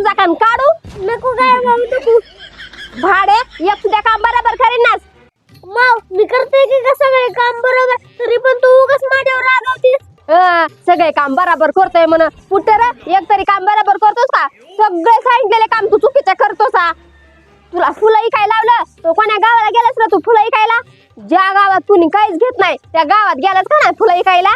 तुझा काम काढू? नको काय मग तू भाडे एक तुझ्या काम बरोबर करीनास. माव मी करते की कसं काय काम बरोबर? तरी पण तू उगाच माझ्यावर रागवतीस. अं, सगळे काम बरोबर करतोय म्हण. कुठं रे? एक तरी काम बरोबर करतोस का? सगळे सांगितलेले काम तू चुकीचं करतोस हा. तुला फुलं काय लावलं? तो कोण्या गावाला गेलास ना तू फुलं इकायला ज्या गावात कुणी काहीच घेत नाही त्या गावात गेलास का नाही फुलं इकायला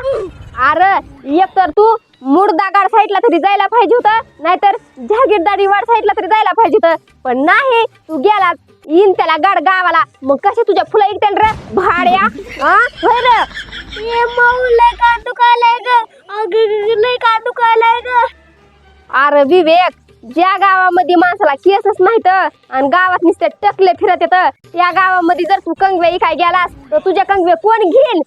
अरे एक तर तू मुर्दागाड साईडला तरी जायला पाहिजे होतं नाहीतर जहागीरदारी वाड साईडला तरी जायला पाहिजे होतं. पण नाही तू गेलास येईन त्याला गाड गावाला. मग कसे तुझ्या फुलं इकतील रे? भाड्या? हा अरे विवेक ज्या गावामध्ये माणसाला केसच नाहीत आणि गावात नुसते टकले फिरत येत या गावामध्ये जर तू कंगवे इकाय गेलास तर तुझ्या कंगवे कोण घेईल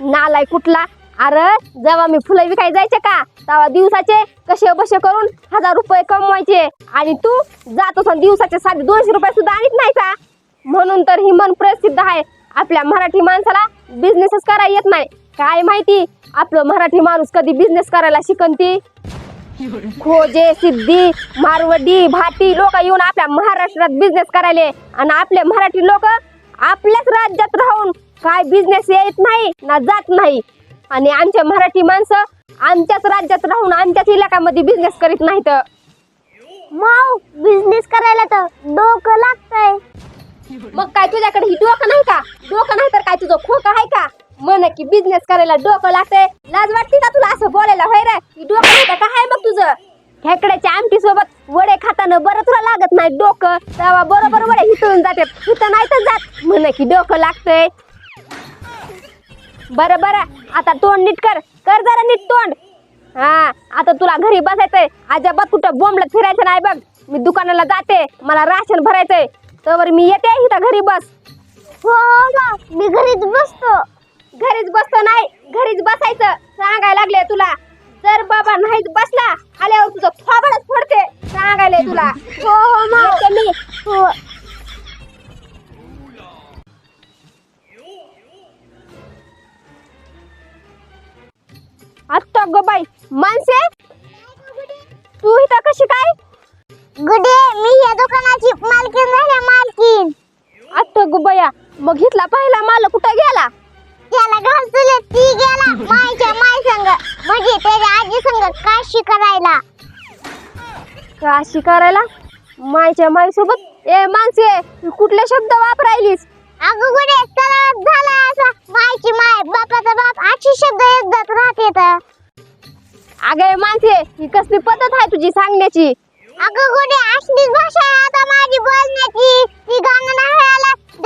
नालाय कुठला? अरे जेव्हा मी फुलं विकाय जायचे का तेव्हा दिवसाचे कसे बसे करून हजार रुपये कमवायचे. आणि तू जात आणि दिवसाचे साधे दोनशे रुपये सुद्धा आणत नाही का म्हणून तर ही मन प्रसिद्ध आहे. आपल्या मराठी माणसाला बिझनेसच करायला येत नाही. काय माहिती आपलं मराठी माणूस कधी बिझनेस करायला शिकन ती? खोजे सिद्धी मारवडी भाटी लोक येऊन आपल्या महाराष्ट्रात बिझनेस करायले. आणि आपले मराठी लोक आपल्याच राज्यात राहून काय बिझनेस येत नाही ना जात नाही. आणि आमचे मराठी माणसं आमच्याच राज्यात राहून आमच्याच इलाक्यामध्ये बिझनेस करीत नाहीत. माऊ बिझनेस करायला तर डोकं लागतंय. मग काय तुझ्याकडे ही डोकं नाही का? डोकं नाही तर काय तुझं खोकं आहे का? म्हण की बिझनेस करायला डोकं लागतंय. लाज वाटते का तुला असं बोलायला? होय रे ही डोकं नाही का काय आहे मग तुझं? खेकड्याच्या आमटी सोबत वडे खाताना बरं तुला लागत नाही डोकं. तेव्हा बरोबर वडे हिथून जाते हिथं नाही तर जात. म्हण की डोकं लागतंय. बरं बरं. आता तोंड नीट कर. कर जरा नीट तोंड. हा आता तुला घरी बसायचंय. अजिबात कुठं बोंबलत फिरायचं नाही बघ. मी दुकानाला जाते. मला राशन भरायचंय. तर मी येते इथं घरी बस. हो माऊ मी घरीच बसतो. घरीच बसतो नाही. घरीच बसायचं. सांगायला लागले तुला. जर बाबा नाहीच बसला आल्यावर तुझं थोबडच फोडते. सांगायला तुला. हो हो मी हो आत्ता ग बाई माणसे तू इथं कशी काय? गुडे मी या दुकानाची मालकीन झाल्या मालकीन आत्ता ग बया मग इथला पहिला माल कुठं गेला? त्याला घालतले ती गेला मायच्या माय संग. म्हणजे त्याच्या आजी संग काशी करायला. काशी करायला? मायच्या माईसोबत? ए माणसे तू कुठले शब्द वापरायलीस? अगं गुडे त्याला झाला असा. मायची माय बापाचा बाप अशी शब्द येत राहते तर अगे माणसे ही कसली पद्धत आहे तुझी सांगण्याची? अगं गुडे असलीच भाषा आहे आता माझी बोलण्याची. ती गाणं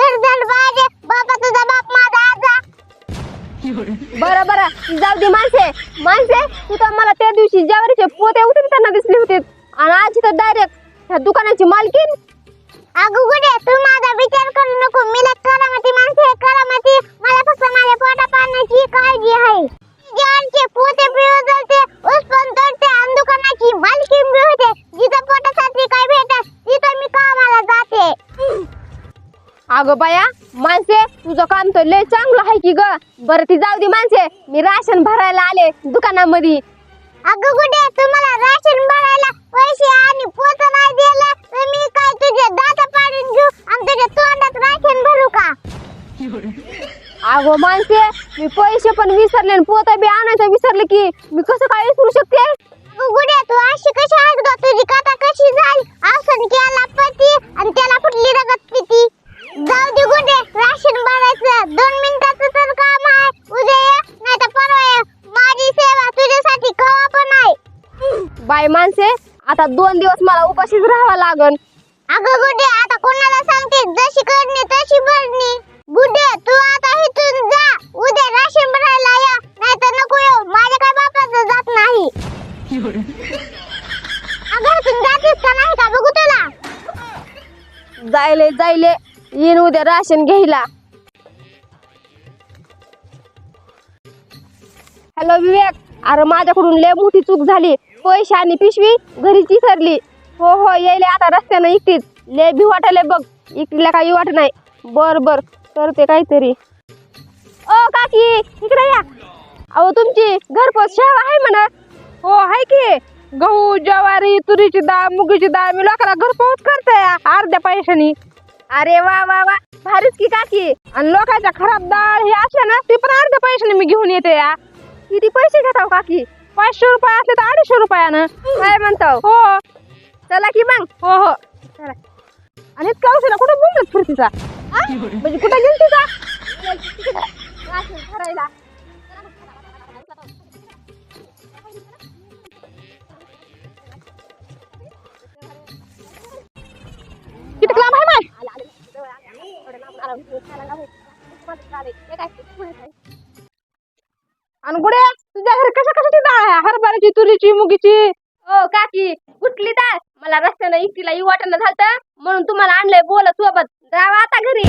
धड धड बाजे. बापा तुझा बाप माझा आजा. बरं बरं. जाऊ दे माणसे माणसे तू तर मला त्या दिवशी ज्यावरीचे पोते उठवताना दिसले होते. आणि आज तर डायरेक्ट ह्या दुकानाची मालकीन अगं गुडे तू माझा विचार करू नको. मी करामती माणसे करामती. मला फक्त माझ्या पोटा अगं बाया माणसे तुझं काम तर लय चांगलं आहे की ग. बरं ती जाऊ दे माणसे मी राशन भरायला आले दुकानामध्ये. अगं गुडे तुम्हाला राशन भरायला पैसे आणि पोत नाही दिलं. तर मी काय तुझे दात पाडून घेऊ आणि तुझ्या तोंडात राशन भरू का? अगो माणसे मी पैसे पण विसरले आणि पोतं बी आणायचं विसरले की मी कसं काय विसरू बाय माणसे आता दोन दिवस मला उपाशीच राहावं लागन. अगं गुड्डे आता कोणाला सांगते? जशी करणे तशी भरणी. गुड्डे तू आता इथून जा. उद्या राशन भरायला या. नाही तर नको येऊ. माझ्या काय बापाचं जात नाही. अगं इथून जातेस का नाही का बघू तुला जायले जायले. येईन उद्या राशन घ्यायला. हॅलो विवेक. अरे माझ्याकडून लय मोठी चूक झाली. पैसे आणि पिशवी घरीच विसरली हो हो यायले आता रस्त्यानं एकटीच. ले भी वाटले बघ. इकडीला काही वाट नाही. बर बर करते काहीतरी. ओ काकी इकडे या. अहो तुमची घरपोच सेवा आहे म्हणा. हो आहे की. गहू ज्वारी तुरीची डाळ मुगीची डाळ मी लोकांना घरपोच करते अर्ध्या पैशानी. अरे वा वा वा. भारीच की काकी. आणि लोकांच्या खराब डाळ हे असल्या ना ते पण अर्ध्या पैशाने मी घेऊन येते या. किती पैसे घेताव हो, काकी? पाचशे रुपये असले तर अडीचशे रुपयानं काय म्हणताव हो. चला की मग. हो हो. चला. आणि इतका उशिरा कुठे बोलत फिरतीचा? म्हणजे कुठे गेलती का भरायला किती लांब आहे माय आणि गुडे तुझ्या घरी कशा कशाची डाळ आहे? हरभऱ्याची तुरीची मुगीची? ओ काकी कुठली डाळ? मला रस्त्यानं इकटीला येऊ वाटणं झालं म्हणून तुम्हाला आणलंय बोलत सोबत. जावा आता घरी.